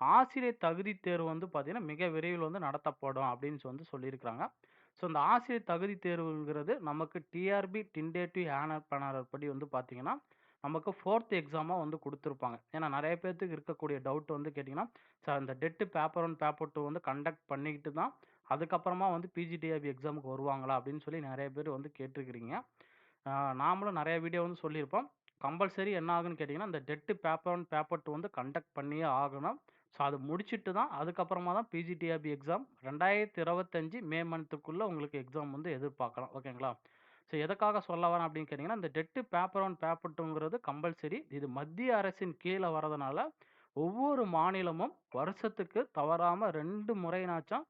ஆசிரியர் தகுதி தேர்வு வந்து பார்த்தீங்கன்னா மிக விரைவில் வந்து நடத்தப்படும் அப்படின்னு வந்து சொல்லியிருக்கிறாங்க. ஸோ இந்த ஆசிரியர் தகுதி தேர்வுங்கிறது நமக்கு டிஆர்பி டிண்டேட்டிவ் ஆனர் பேனர் படி வந்து பார்த்தீங்கன்னா நமக்கு ஃபோர்த் எக்ஸாமாக வந்து கொடுத்துருப்பாங்க. ஏன்னா நிறைய பேர்த்துக்கு இருக்கக்கூடிய டவுட் வந்து கேட்டிங்கன்னா சார் இந்த TET paper one paper two வந்து கண்டக்ட் பண்ணிக்கிட்டு தான் அதுக்கப்புறமா வந்து பிஜிடிஆர்பி எக்ஸாமுக்கு வருவாங்களா அப்படின்னு சொல்லி நிறைய பேர் வந்து கேட்டிருக்கிறீங்க. நாமளும் நிறைய வீடியோ வந்து சொல்லியிருப்போம். கம்பல்சரி என்ன ஆகுன்னு கேட்டிங்கன்னா இந்த TET paper one paper two வந்து கண்டக்ட் பண்ணியே ஆகணும். ஸோ அது முடிச்சுட்டு தான் அதுக்கப்புறமா தான் பிஜிடிஆர்பி எக்ஸாம் ரெண்டாயிரத்தி இருபத்தஞ்சி மே மந்த்துக்குள்ளே உங்களுக்கு எக்ஸாம் வந்து எதிர்பார்க்கலாம். ஓகேங்களா? ஸோ எதுக்காக சொல்ல வரேன் அப்படின்னு கேட்டிங்கன்னா இந்த டெட்டு பேப்பர் ஒன் பேப்பர் டூங்கிறது கம்பல்சரி இது மத்திய அரசின் கீழே வரதுனால ஒவ்வொரு மாநிலமும் வருஷத்துக்கு தவறாமல் ரெண்டு முறைனாச்சும்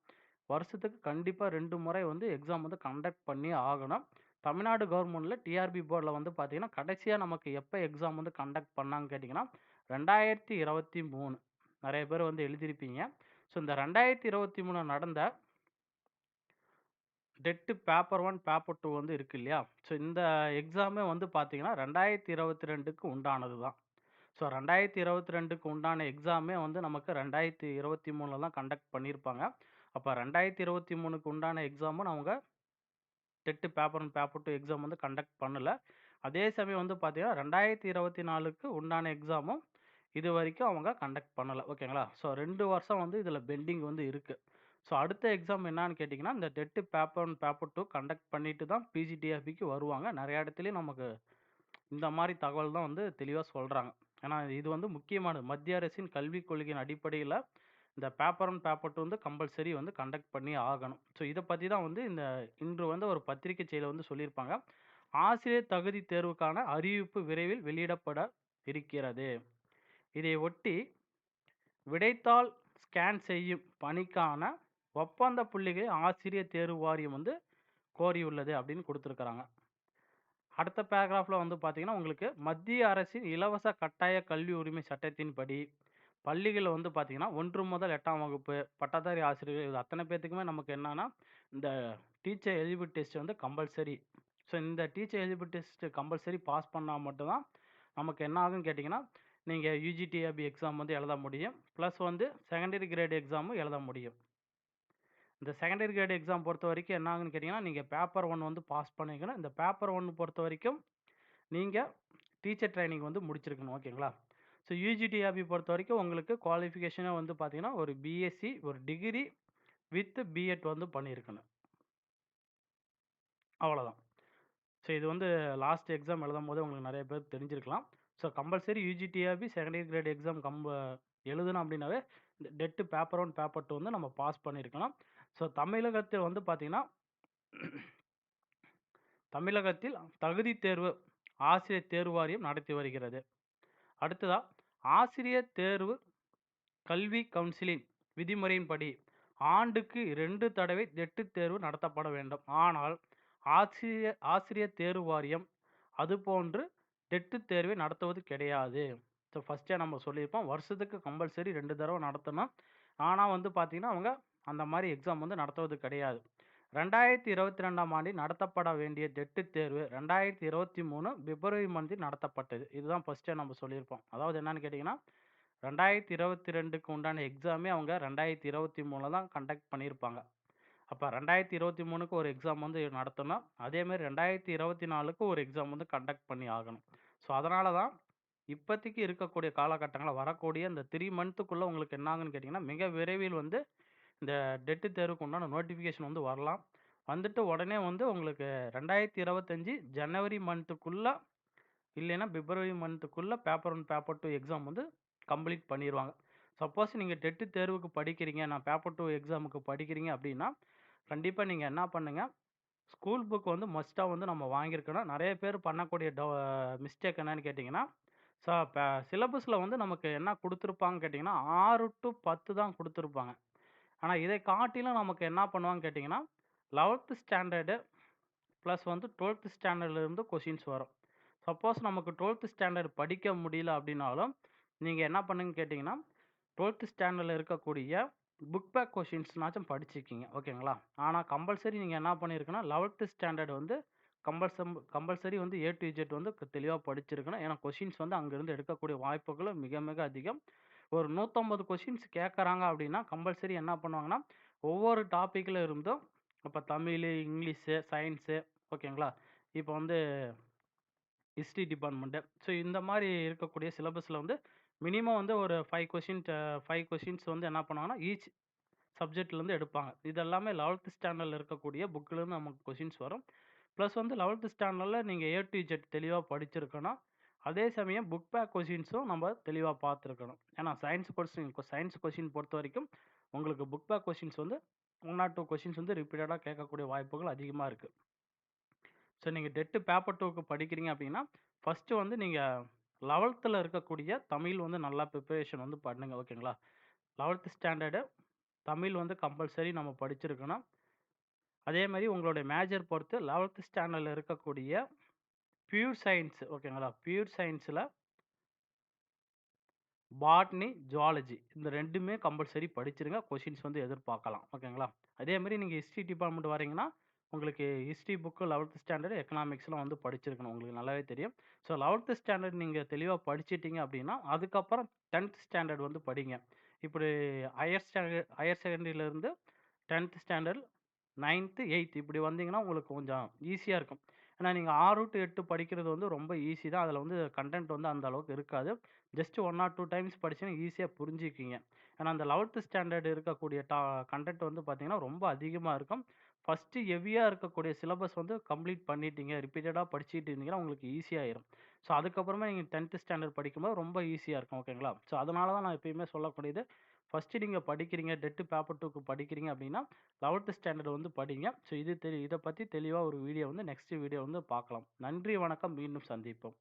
வருஷத்துக்கு கண்டிப்பாக ரெண்டு முறை வந்து எக்ஸாம் வந்து கண்டக்ட் பண்ணி ஆகணும். தமிழ்நாடு கவர்மெண்ட்டில் டிஆர்பி போர்டில் வந்து பார்த்திங்கன்னா கடைசியாக நமக்கு எப்போ எக்ஸாம் வந்து கண்டக்ட் பண்ணாங்கன்னு கேட்டிங்கன்னா ரெண்டாயிரத்தி இருபத்தி மூணு. நிறைய பேர் வந்து எழுதியிருப்பீங்க. ஸோ இந்த ரெண்டாயிரத்தி இருபத்தி மூணு நடந்த TET paper one paper two வந்து இருக்கு இல்லையா? ஸோ இந்த எக்ஸாமே வந்து பார்த்தீங்கன்னா ரெண்டாயிரத்தி இருபத்தி ரெண்டுக்கு உண்டானது தான். ஸோ ரெண்டாயிரத்தி இருபத்தி ரெண்டுக்கு உண்டான எக்ஸாமே வந்து நமக்கு ரெண்டாயிரத்தி இருபத்தி மூணில் தான் கண்டக்ட் பண்ணியிருப்பாங்க. அப்போ ரெண்டாயிரத்தி இருபத்தி மூணுக்கு உண்டான எக்ஸாமும் அவங்க TET paper one paper two exam வந்து கண்டக்ட் பண்ணல. அதே சமயம் வந்து பார்த்தீங்கன்னா ரெண்டாயிரத்தி இருபத்தி நாலுக்கு உண்டான எக்ஸாமும் இது வரைக்கும் அவங்க கண்டக்ட் பண்ணலை. ஓகேங்களா ஸோ ரெண்டு வருஷம் வந்து இதில் பெண்டிங் வந்து இருக்குது ஸோ அடுத்த எக்ஸாம் என்னன்னு கேட்டிங்கன்னா இந்த TET paper one paper two conduct பண்ணிட்டு தான் பிஜிடிஎஃபிக்கு வருவாங்க. நிறைய இடத்துலையும் நமக்கு இந்த மாதிரி தகவல் தான் வந்து தெளிவாக சொல்கிறாங்க ஏன்னா இது வந்து முக்கியமானது. மத்திய அரசின் கல்விக் கொள்கையின் அடிப்படையில் இந்த பேப்பர் ஒன் பேப்பர் டூ வந்து கம்பல்சரி வந்து கண்டக்ட் பண்ணி ஆகணும். ஸோ இதை பற்றி தான் வந்து இந்த இன்று வந்து ஒரு பத்திரிகை செய்தியில் வந்து சொல்லியிருப்பாங்க. ஆசிரியர் தகுதி தேர்வுக்கான அறிவிப்பு விரைவில் வெளியிடப்பட இருக்கிறது. இதை ஒட்டி விடைத்தாள் ஸ்கேன் செய்யும் பணிக்கான ஒப்பந்த புள்ளிகளை ஆசிரியர் தேர்வு வாரியம் வந்து கோரியுள்ளது அப்படின்னு கொடுத்துருக்குறாங்க. அடுத்த பேராகிராஃபில் வந்து பார்த்திங்கன்னா உங்களுக்கு மத்திய அரசின் இலவச கட்டாய கல்வி உரிமை சட்டத்தின்படி பள்ளிகளில் வந்து பார்த்திங்கன்னா ஒன்று முதல் எட்டாம் வகுப்பு பட்டதாரி ஆசிரியர்கள் இது அத்தனை பேர்த்துக்குமே நமக்கு என்னென்னா இந்த டீச்சர் எலிஜிபிள் டெஸ்ட் வந்து கம்பல்சரி ஸோ இந்த teacher eligible test compulsory pass பண்ணால் மட்டும்தான் நமக்கு என்ன ஆகுன்னு கேட்டிங்கன்னா நீங்கள் யூஜிடிஏபி எக்ஸாம் வந்து எழுத முடியும். ப்ளஸ் வந்து செகண்டரி கிரேட் எக்ஸாமும் எழுத முடியும். இந்த செகண்டரி கிரேட் எக்ஸாம் பொறுத்த வரைக்கும் என்ன ஆகுன்னு கேட்டிங்கன்னா நீங்கள் பேப்பர் ஒன் வந்து பாஸ் பண்ணிக்கணும். இந்த பேப்பர் ஒன்று பொறுத்த வரைக்கும் நீங்கள் டீச்சர் ட்ரைனிங் வந்து முடிச்சிருக்கணும். ஓகேங்களா? ஸோ யூஜிடிஆபி பொறுத்த வரைக்கும் உங்களுக்கு குவாலிஃபிகேஷனே வந்து பார்த்தீங்கன்னா ஒரு பிஎஸ்சி ஒரு டிகிரி வித் பிஎட் வந்து பண்ணியிருக்கணும் அவ்வளோதான் ஸோ இது வந்து லாஸ்ட் எக்ஸாம் எழுதும் போது உங்களுக்கு நிறைய பேர் தெரிஞ்சிருக்கலாம். So compulsory UGTRB secondary grade exam கம்ப எழுதணும் அப்படின்னாவே இந்த TET paper one paper two வந்து நம்ம பாஸ் பண்ணியிருக்கலாம். ஸோ தமிழகத்தில் வந்து பார்த்திங்கன்னா தமிழகத்தில் தகுதி தேர்வு ஆசிரியர் தேர்வு வாரியம் நடத்தி வருகிறது. அடுத்ததாக ஆசிரியர் தேர்வு கல்வி கவுன்சிலின் விதிமுறையின்படி ஆண்டுக்கு ரெண்டு தடவை டெட்டு தேர்வு நடத்தப்பட வேண்டும். ஆனால் ஆசிரியர் ஆசிரியர் தேர்வு வாரியம் அதுபோன்று டெட்டு தேர்வை நடத்துவது கிடையாது. ஸோ ஃபஸ்ட்டே நம்ம சொல்லியிருப்போம். வருஷத்துக்கு கம்பல்சரி ரெண்டு தடவை நடத்தணும். ஆனால் வந்து பார்த்திங்கன்னா அவங்க அந்த மாதிரி எக்ஸாம் வந்து நடத்துவது கிடையாது. ரெண்டாயிரத்தி இருபத்தி ரெண்டாம் ஆண்டில் நடத்தப்பட வேண்டிய டெட்டு தேர்வு ரெண்டாயிரத்தி இருபத்தி மூணு பிப்ரவரி மந்தில் நடத்தப்பட்டது. இதுதான் ஃபஸ்ட்டே நம்ம சொல்லியிருப்போம். அதாவது என்னன்னு கேட்டிங்கன்னா ரெண்டாயிரத்தி இருபத்தி ரெண்டுக்கு உண்டான எக்ஸாமே அவங்க ரெண்டாயிரத்தி இருபத்தி மூணில் தான் கண்டக்ட் பண்ணியிருப்பாங்க. அப்போ ரெண்டாயிரத்தி இருபத்தி மூணுக்கு ஒரு எக்ஸாம் வந்து நடத்தணும். அதேமாரி ரெண்டாயிரத்தி இருபத்தி நாலுக்கு ஒரு எக்ஸாம் வந்து கண்டக்ட் பண்ணி ஆகணும். ஸோ அதனால தான் இப்போதைக்கு இருக்கக்கூடிய காலகட்டங்களில் வரக்கூடிய இந்த த்ரீ மந்த்துக்குள்ளே உங்களுக்கு என்னாகுன்னு கேட்டிங்கன்னா மிக விரைவில் வந்து இந்த டெட்டு தேர்வுக்கு உண்டான நோட்டிஃபிகேஷன் வந்து வரலாம். வந்துட்டு உடனே வந்து உங்களுக்கு ரெண்டாயிரத்தி இருபத்தஞ்சி ஜனவரி மந்த்துக்குள்ளே இல்லைன்னா பிப்ரவரி மந்த்துக்குள்ளே paper one paper two exam வந்து கம்ப்ளீட் பண்ணிடுவாங்க சப்போஸ் நீங்கள் டெட்டு தேர்வுக்கு படிக்கிறீங்க நான் பேப்பர் டூ எக்ஸாமுக்கு படிக்கிறீங்க அப்படின்னா கண்டிப்பாக நீங்கள் என்ன பண்ணுங்கள் ஸ்கூல் புக் வந்து மஸ்ட்டாக வந்து நம்ம வாங்கியிருக்கணும். நிறைய பேர் பண்ணக்கூடிய டோ மிஸ்டேக் என்னன்னு கேட்டிங்கன்னா ஸோ இப்போ சிலபஸில் வந்து நமக்கு என்ன கொடுத்துருப்பாங்கன்னு கேட்டிங்கன்னா ஆறு டு பத்து தான் கொடுத்துருப்பாங்க. ஆனால் இதை காட்டிலும் நமக்கு என்ன பண்ணுவாங்கன்னு கேட்டிங்கன்னா 11த் ஸ்டாண்டர்டு ப்ளஸ் வந்து 12த் ஸ்டாண்டர்ட்லேருந்து கொஷின்ஸ் வரும். சப்போஸ் நமக்கு 12த் ஸ்டாண்டர்ட் படிக்க முடியல அப்படின்னாலும், நீங்கள் என்ன பண்ணுங்கன்னு கேட்டிங்கன்னா டுவெல்த்து ஸ்டாண்டர்டில் இருக்கக்கூடிய புக் பேக் கொஷின்ஸ்னாச்சும் படிச்சுக்கிங்க. ஓகேங்களா? ஆனால் கம்பல்சரி நீங்கள் என்ன பண்ணியிருக்கணும், 11த் ஸ்டாண்டர்ட் வந்து கம்பல்சம் கம்பல்சரி வந்து ஏ டு இஜெட் வந்து தெளிவாக படிச்சிருக்கணும். ஏன்னா, கொஷின்ஸ் வந்து அங்கேருந்து எடுக்கக்கூடிய வாய்ப்புகளும் மிக மிக அதிகம். ஒரு நூற்றம்பது கொஷின்ஸ் கேட்குறாங்க அப்படின்னா, கம்பல்சரி என்ன பண்ணுவாங்கன்னா, ஒவ்வொரு டாப்பிக்கில் இருந்தும் இப்போ தமிழ் இங்கிலீஷு, சயின்ஸு ஓகேங்களா? இப்போ வந்து ஹிஸ்ட்ரி டிபார்ட்மெண்ட்டு ஸோ இந்த மாதிரி இருக்கக்கூடிய சிலபஸில் வந்து மினிமம் வந்து ஒரு ஃபைவ் கொஷின் ஃபைவ் கொஷின்ஸ் வந்து என்ன பண்ணுவாங்கன்னா, ஈச் சப்ஜெக்ட்லேருந்து எடுப்பாங்க. இது எல்லாமே 11த் இருக்கக்கூடிய புக்லேருந்து நமக்கு கொஷின்ஸ் வரும். ப்ளஸ் வந்து லெவல்த்து ஸ்டாண்டர்டில் நீங்கள் ஏ டு இசட் தெளிவாக படிச்சிருக்கணும். அதே சமயம் புக் பேக் கொஷின்ஸும் நம்ம தெளிவாக பார்த்துருக்கணும். ஏன்னா, சயின்ஸ் கொஸ்டின் சயின்ஸ் கொஷின் பொறுத்த வரைக்கும் உங்களுக்கு புக் பேக் கொஷின்ஸ் வந்து ஒன் ஆர் டூ கொஷின்ஸ் வந்து ரிப்பீட்டடாக கேட்கக்கூடிய வாய்ப்புகள் அதிகமாக இருக்குது ஸோ நீங்கள் டெட்டு பேப்பர் டூக்கு படிக்கிறீங்க அப்படின்னா, ஃபர்ஸ்ட்டு வந்து நீங்கள் 11த்ல இருக்கக்கூடிய தமிழ் வந்து நல்லா ப்ரிப்பரேஷன் வந்து பண்ணுங்கள் ஓகேங்களா? 11த் ஸ்டாண்டர்டு தமிழ் வந்து கம்பல்சரி நம்ம படிச்சிருக்கணும். அதே மாதிரி உங்களுடைய மேஜர் பொறுத்து லெவல்த்து ஸ்டாண்டர்டில் இருக்கக்கூடிய பியூர் சயின்ஸ் ஓகேங்களா? பியூர் சயின்ஸில் பாட்னி, ஜுவாலஜி இந்த ரெண்டுமே கம்பல்சரி படிச்சிருங்க. கொஷின்ஸ் வந்து எதிர்பார்க்கலாம். ஓகேங்களா? அதே மாதிரி நீங்கள் ஹிஸ்ட்ரி டிபார்ட்மெண்ட் வரீங்கன்னா, உங்களுக்கு ஹிஸ்ட்ரி புக்கு லெவல்த் ஸ்டாண்டர்டு எக்கனாமிக்ஸ்லாம் வந்து படிச்சிருக்கணும். உங்களுக்கு நல்லாவே தெரியும். ஸோ 11த் ஸ்டாண்டர்ட் நீங்கள் தெளிவாக படிச்சிட்டிங்க அப்படின்னா, அதுக்கப்புறம் 10த் ஸ்டாண்டர்ட் வந்து படிங்க. இப்படி ஹையர் ஸ்டாண்டர்ட் ஹையர் செகண்டரியிலேருந்து டென்த் ஸ்டாண்டர்ட், 9த், 8த் இப்படி வந்தீங்கன்னா, உங்களுக்கு கொஞ்சம் ஈஸியாக இருக்கும். ஏன்னா, நீங்கள் ஆறு டு எட்டு படிக்கிறது வந்து ரொம்ப ஈஸி தான். அதில் வந்து கண்டென்ட் வந்து அந்த அளவுக்கு இருக்காது. Just one or two times படிச்சீங்கன்னா ஈஸியாக புரிஞ்சுக்கிங்க ஏன்னா, அந்த 11த் ஸ்டாண்டர்ட் இருக்கக்கூடிய டா கண்டென்ட் வந்து பார்த்தீங்கன்னா, ரொம்ப அதிகமாக இருக்கும். ஃபஸ்ட்டு ஹெவியாக இருக்கக்கூடிய சிலபஸ் வந்து கம்ப்ளீட் பண்ணிட்டீங்க. ரிப்பீட்டடாக படிச்சுட்டு இருந்தீங்கன்னா, உங்களுக்கு ஈஸியா ஸோ அதுக்கப்புறமா நீங்கள் டென்த்து ஸ்டாண்டர்ட் படிக்கும்போது ரொம்ப ஈஸியாக இருக்கும். ஓகேங்களா? ஸோ அதனால தான் நான் எப்பயுமே சொல்லக்கூடியது, ஃபர்ஸ்ட்டு நீங்கள் படிக்கிறீங்க, டெட்டு பேப்பர் டூக்கு படிக்கிறீங்க அப்படின்னா, 11த் ஸ்டாண்டர்ட் வந்து படிங்க. ஸோ இது தெரி இதை பற்றி தெளிவாக ஒரு வீடியோ வந்து நெக்ஸ்ட் வீடியோ வந்து பார்க்கலாம். நன்றி, வணக்கம். மீண்டும் சந்திப்போம்.